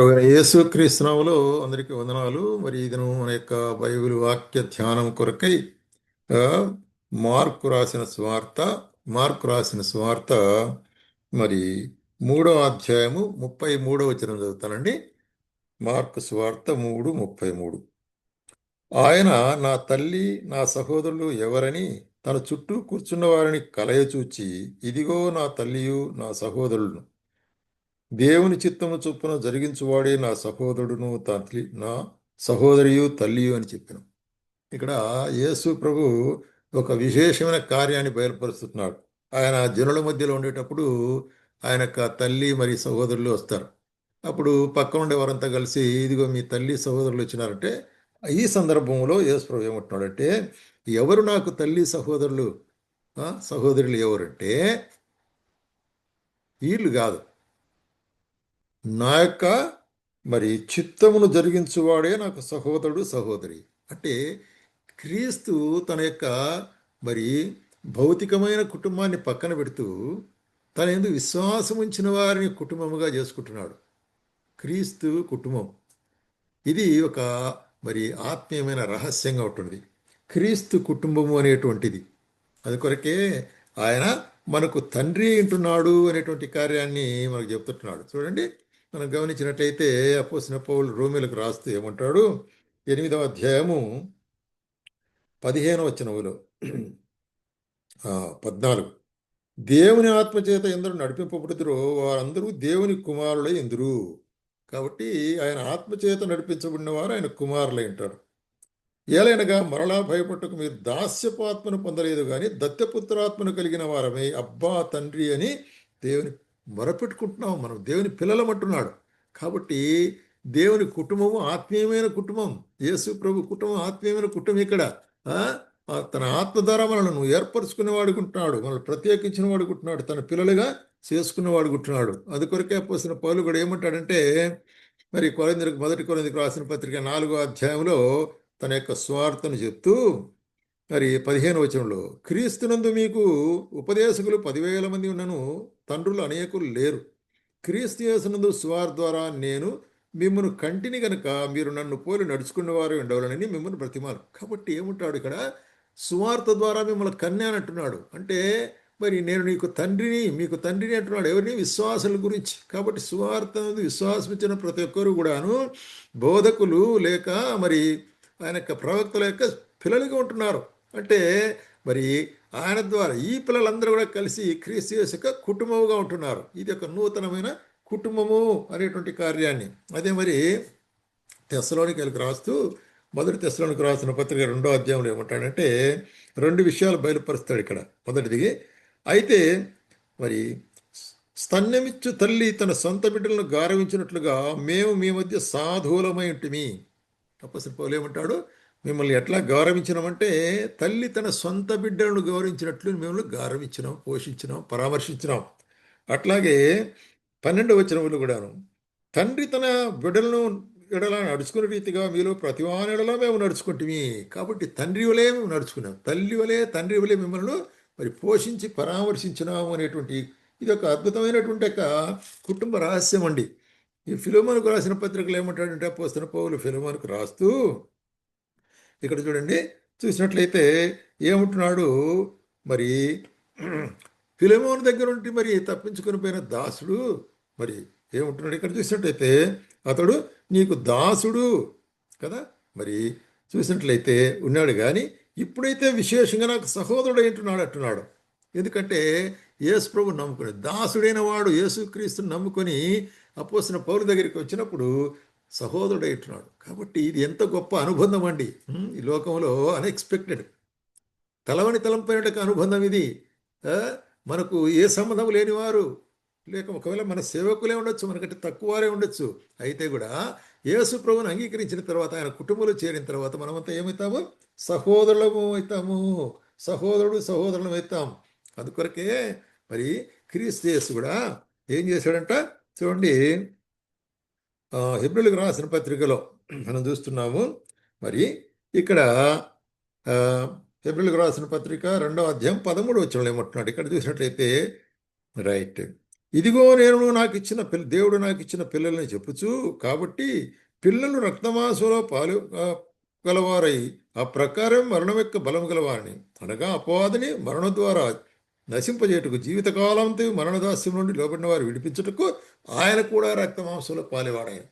యేసు క్రీస్తునాములో అందరికీ వందనాలు. మరి ఇదను మన యొక్క బైబిల్ వాక్య ధ్యానం కొరకై మార్కు రాసిన స్వార్త మార్కు రాసిన స్వార్త మరి మూడో అధ్యాయము ముప్పై మూడో వచనం చదువుతానండి. మార్కు స్వార్త మూడు ముప్పై మూడు. ఆయన నా తల్లి నా సహోదరులు ఎవరని తన చుట్టూ కూర్చున్న వారిని కలయచూచి ఇదిగో నా తల్లియు నా సహోదరులను. దేవుని చిత్తము చొప్పున జరిగించువాడే నా సహోదరుడును తల్లి నా సహోదరియు తల్లియు అని చెప్పిన. ఇక్కడ యేసు ప్రభు ఒక విశేషమైన కార్యాన్ని బయలుపరుస్తున్నాడు. ఆయన జనుల మధ్యలో ఉండేటప్పుడు ఆయన యొక్క తల్లి మరి సహోదరులు వస్తారు. అప్పుడు పక్క ఉండే వారంతా కలిసి ఇదిగో మీ తల్లి సహోదరులు వచ్చినారంటే ఈ సందర్భంలో యేసు ప్రభు ఏమంటున్నాడంటే ఎవరు నాకు తల్లి సహోదరులు? సహోదరులు ఎవరంటే వీళ్ళు కాదు. నా యొక్క మరి చిత్తమును జరిగించువాడే నాకు సహోదరుడు సహోదరి. అంటే క్రీస్తు తన యొక్క మరి భౌతికమైన కుటుంబాన్ని పక్కన పెడుతూ తన ఎందుకు విశ్వాసం ఉంచిన వారిని కుటుంబముగా చేసుకుంటున్నాడు. క్రీస్తు కుటుంబం. ఇది ఒక మరి ఆత్మీయమైన రహస్యంగా ఉంటుంది క్రీస్తు కుటుంబము అనేటువంటిది. అది కొరకే ఆయన మనకు తండ్రి ఉంటున్నాడు అనేటువంటి కార్యాన్ని మనకు చెప్తున్నాడు చూడండి. మనం గమనించినట్లయితే అపోసిన పౌలు రోమిలకు రాస్తూ ఏమంటాడు? ఎనిమిదవ అధ్యాయము పదిహేనవ వచనములో. పద్నాలుగు. దేవుని ఆత్మచేత ఎందరూ నడిపింపబడుతురో వారందరూ దేవుని కుమారులై ఎందరు. కాబట్టి ఆయన ఆత్మచేత నడిపించబడిన వారు ఆయన కుమారులై ఉంటారు ఏలైనగా మరలా భయపట్టుకు మీరు దాస్యపాత్మను పొందలేదు కానీ దత్తపుత్రాత్మను కలిగిన వారమే అబ్బా తండ్రి అని దేవుని మొరపెట్టుకుంటున్నాం మనం. దేవుని పిల్లలమంటున్నాడు. కాబట్టి దేవుని కుటుంబము ఆత్మీయమైన కుటుంబం. యేసు ప్రభు కుటుంబం ఆత్మీయమైన కుటుంబం ఇక్కడ. తన ఆత్మ ద్వారా మనల్ని ఏర్పరచుకునే వాడుకుంటున్నాడు మనల్ని ప్రత్యేకించిన వాడుకుంటున్నాడు తన పిల్లలుగా చేసుకున్న వాడుకుంటున్నాడు అందుకొరకే పోసిన పౌలు కూడా ఏమంటాడంటే మరి కొరందరికి మొదటి కొరందరికి రాసిన పత్రిక నాలుగో అధ్యాయంలో తన యొక్క స్వార్థను చెప్తూ మరి పదిహేను వచనంలో క్రీస్తునందు మీకు ఉపదేశకులు పదివేల మంది ఉన్నను తండ్రులు అనేకులు లేరు. క్రీస్తు యేసునందు సువార్ ద్వారా నేను మిమ్మల్ని కంటిని కనుక మీరు నన్ను పోలి నడుచుకున్నవారు ఉండవాలని మిమ్మల్ని బ్రతిమాలు. కాబట్టి ఏముంటాడు ఇక్కడ? సువార్త ద్వారా మిమ్మల్ని కన్యాని అంటున్నాడు. అంటే మరి నేను నీకు తండ్రిని మీకు తండ్రిని అంటున్నాడు ఎవరిని? విశ్వాసుల గురించి. కాబట్టి సువార్త నందు విశ్వాసం ప్రతి ఒక్కరు కూడాను బోధకులు లేక మరి ఆయన యొక్క ప్రవక్తల యొక్క పిల్లలుగా ఉంటున్నారు. అంటే మరి ఆయన ద్వారా ఈ పిల్లలందరూ కూడా కలిసి క్రీస్తు యొక్క కుటుంబముగా ఉంటున్నారు. ఇది ఒక నూతనమైన కుటుంబము అనేటువంటి కార్యాన్ని. అదే మరి తెస్సలోనికి రాస్తూ మొదటి తెస్సలోనికి రాసిన పత్రిక రెండో అధ్యాయంలో ఏమంటాడంటే రెండు విషయాలు బయలుపరుస్తాడు ఇక్కడ. మొదటిది అయితే మరి స్తన్యమిచ్చు తల్లి తన సొంత బిడ్డలను గారవించినట్లుగా మేము మీ మధ్య సాధువులమై ఉంటిమి. అప్పసరి పౌలు ఏమంటాడు? మిమ్మల్ని ఎట్లా గౌరవించినామంటే తల్లి తన సొంత బిడ్డలను గౌరవించినట్లు మిమ్మల్ని గౌరవించినాం పోషించినాం పరామర్శించినాం. అట్లాగే పన్నెండు వచనములు కూడాను తండ్రి తన బిడ్డలను ఎడలా నడుచుకునే రీతిగా మీలో ప్రతివాని ఎడలా మేము నడుచుకుంటుమి. కాబట్టి తండ్రి వలే మేము నడుచుకున్నాం. తల్లి వలే తండ్రి వలే మిమ్మల్ని మరి పోషించి పరామర్శించినాము అనేటువంటి ఇది ఒక అద్భుతమైనటువంటి ఒక కుటుంబ రహస్యం అండి. ఈ ఫిలోమోనుకు రాసిన పత్రికలు ఏమంటాడంటే పోస్తున్న పౌలు ఫిలోమోనుకు రాస్తూ ఇక్కడ చూడండి చూసినట్లయితే ఏమంటున్నాడు? మరి ఫిలమోన్ దగ్గర ఉండి మరి తప్పించుకొని పోయిన దాసుడు మరి ఏముంటున్నాడు? ఇక్కడ చూసినట్లయితే అతడు నీకు దాసుడు కదా? మరి చూసినట్లయితే ఉన్నాడు కానీ ఇప్పుడైతే విశేషంగా నాకు సహోదరుడు ఏంటున్నాడు అంటున్నాడు. ఎందుకంటే యేసు ప్రభు నమ్ముకుని దాసుడైన వాడు యేసుక్రీస్తుని నమ్ముకొని అపోసిన పౌరు దగ్గరికి వచ్చినప్పుడు సహోదరుడు కాబట్టి ఇది ఎంత గొప్ప అనుబంధం అండి. ఈ లోకంలో అన్ఎక్స్పెక్టెడ్ తలవని తలంపైన అనుబంధం ఇది. మనకు ఏ సంబంధం లేనివారు. లేక ఒకవేళ మన సేవకులే ఉండొచ్చు మనకంటే తక్కువ వారే ఉండొచ్చు. అయితే కూడా యేసు ప్రభుని అంగీకరించిన తర్వాత ఆయన కుటుంబంలో చేరిన తర్వాత మనమంతా ఏమవుతాము? సహోదరులము అవుతాము. సహోదరుడు సహోదరులం అవుతాం. అందుకొరకే మరి క్రీస్తు యేసు కూడా ఏం చేశాడంట? చూడండి. హెబ్రిలకు రాసిన పత్రికలో మనం చూస్తున్నాము. మరి ఇక్కడ ఆ, రాసిన పత్రిక రెండో అధ్యాయం పదమూడు వచ్చిన ఏమంటున్నాడు? ఇక్కడ చూసినట్లయితే రైట్. ఇదిగో నేను నాకు ఇచ్చిన పిల్ల దేవుడు నాకు ఇచ్చిన పిల్లల్ని చెప్పుచు కాబట్టి పిల్లలు రక్తమాసులో పాలు ఆ, గలవారై ఆ ప్రకారం మరణం యొక్క బలం గలవారిని. అనగా అపవాదిని మరణం ద్వారా నశింపజేయటకు జీవితకాలంతో మరణదాస్యం నుండి లోబడిన వారు విడిపించుటకు ఆయన కూడా రక్తమాంసంలో పాలేవాడాయన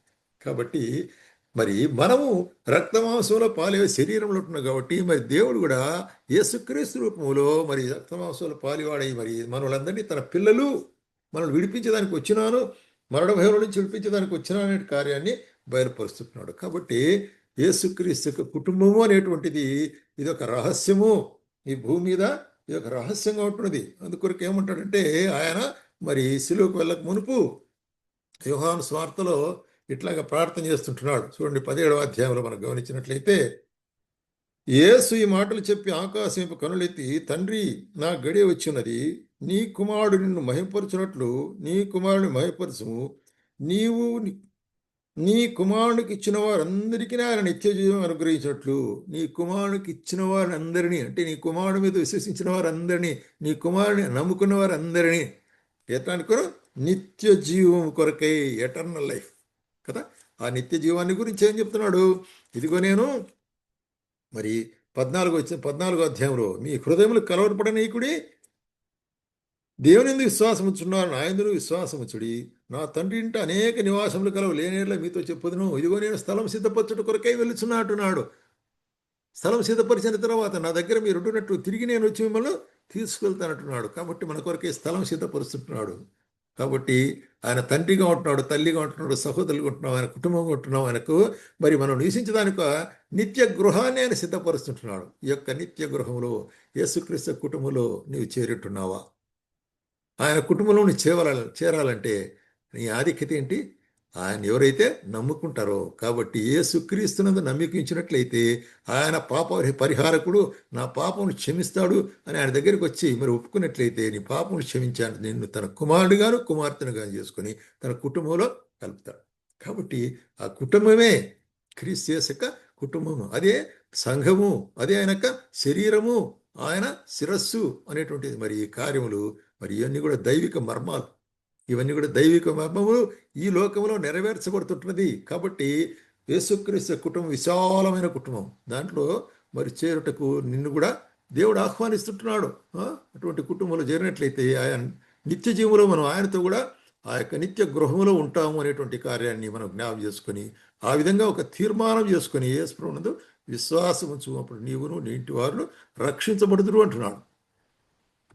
కాబట్టి మరి మనము రక్తమాంసంలో పాలే శరీరంలో ఉంటున్నాం కాబట్టి మరి దేవుడు కూడా యేసుక్రీస్తు రూపంలో మరి రక్తమాంసంలో పాలివాడై మరి మనలందరినీ తన పిల్లలు మనల్ని విడిపించడానికి వచ్చినాను మరణ భయం నుంచి విడిపించడానికి వచ్చినాను అనే కార్యాన్ని బయలుపరుస్తున్నాడు. కాబట్టి యేసుక్రీస్తు కుటుంబము అనేటువంటిది ఇది ఒక రహస్యము. ఈ భూమి మీద ఇది ఒక రహస్యంగా ఉంటున్నది. అందుకొరకు ఏమంటాడంటే ఆయన మరి సిలువుకు వెళ్ళక మునుపు యోహాను స్వార్థలో ఇట్లాగ ప్రార్థన చేస్తుంటున్నాడు. చూడండి పదిహేడవ అధ్యాయంలో మనం గమనించినట్లయితే యేసు ఈ మాటలు చెప్పి ఆకాశం కనులెత్తి తండ్రి నా గడియ వచ్చినది నీ కుమారుడు నిన్ను మహింపరచునట్లు నీ కుమారుని మహిపరచము. నీవు నీ కుమారునికి ఇచ్చిన వారందరికీ ఆయన నిత్య జీవం అనుగ్రహించినట్లు నీ కుమారునికి ఇచ్చిన వారందరినీ అంటే నీ కుమారుడు మీద విశ్వసించిన వారందరినీ నీ కుమారుని నమ్ముకున్న వారందరినీ ఎట్లా అనుకోరు నిత్య జీవం కొరకై ఎటర్నల్ లైఫ్ కదా? ఆ నిత్య జీవాన్ని గురించి ఏం చెప్తున్నాడు? ఇదిగో నేను మరి పద్నాలుగు వచ్చిన పద్నాలుగో అధ్యాయంలో మీ హృదయములు కలవరపడనీకుడి దేవుని ఎందుకు విశ్వాసం ఉంచున్నారు నా ఎందుకు విశ్వాసం ఉంచుడి నా తండ్రి ఇంట అనేక నివాసములు కలవు లేనేళ్ళ మీతో చెప్పుదును. ఇదిగో నేను స్థలం సిద్ధపరచుట కొరకై వెళుచున్నట్టున్నాడు స్థలం సిద్ధపరిచిన తర్వాత నా దగ్గర మీరు ఉంటున్నట్టు తిరిగి నేను వచ్చి మిమ్మల్ని తీసుకెళ్తానంటున్నాడు. కాబట్టి మన కొరకే స్థలం సిద్ధపరుస్తుంటున్నాడు. కాబట్టి ఆయన తండ్రిగా ఉంటున్నాడు తల్లిగా ఉంటున్నాడు సహోదరులుగా ఉంటున్నాం ఆయన కుటుంబంగా ఉంటున్నాం ఆయనకు మరి మనం నివసించడానికి నిత్య గృహాన్ని ఆయన సిద్ధపరుస్తుంటున్నాడు. ఈ యొక్క నిత్య గృహంలో యేసుక్రీస్తు కుటుంబంలో నీవు చేరుంటున్నావా? ఆయన కుటుంబంలో నువ్వు చేరాలంటే నీ ఆధిక్యత ఏంటి? ఆయన ఎవరైతే నమ్ముకుంటారో కాబట్టి యేసుక్రీస్తునందు నమ్మికించినట్లయితే ఆయన పాప పరిహారకుడు నా పాపను క్షమిస్తాడు అని ఆయన దగ్గరికి వచ్చి మరి ఒప్పుకున్నట్లయితే నీ పాపను క్షమించాను నిన్ను తన కుమారుడుగాను కుమార్తెనుగాను చేసుకొని తన కుటుంబంలో కలుపుతాడు. కాబట్టి ఆ కుటుంబమే క్రీస్తు చేసక కుటుంబము. అదే సంఘము అదే ఆయనక శరీరము ఆయన శిరస్సు అనేటువంటిది. మరి ఈ కార్యములు మరి ఇవన్నీ కూడా దైవిక మర్మాలు. ఇవన్నీ కూడా దైవిక మర్మములు ఈ లోకంలో నెరవేర్చబడుతుంటున్నది కాబట్టి యేసుక్రీస్తు కుటుంబం విశాలమైన కుటుంబం. దాంట్లో మరి చేరుటకు నిన్ను కూడా దేవుడు ఆహ్వానిస్తుంటున్నాడు. అటువంటి కుటుంబంలో చేరినట్లయితే ఆయన నిత్య జీవంలో మనం ఆయనతో కూడా ఆ యొక్క నిత్య గృహంలో ఉంటాము అనేటువంటి కార్యాన్ని మనం జ్ఞాపం చేసుకొని ఆ విధంగా ఒక తీర్మానం చేసుకొని యేసుప్రభునందు విశ్వాసం ఉంచు అప్పుడు నీవును నీ ఇంటి వారు రక్షించబడుతురు అంటున్నాడు.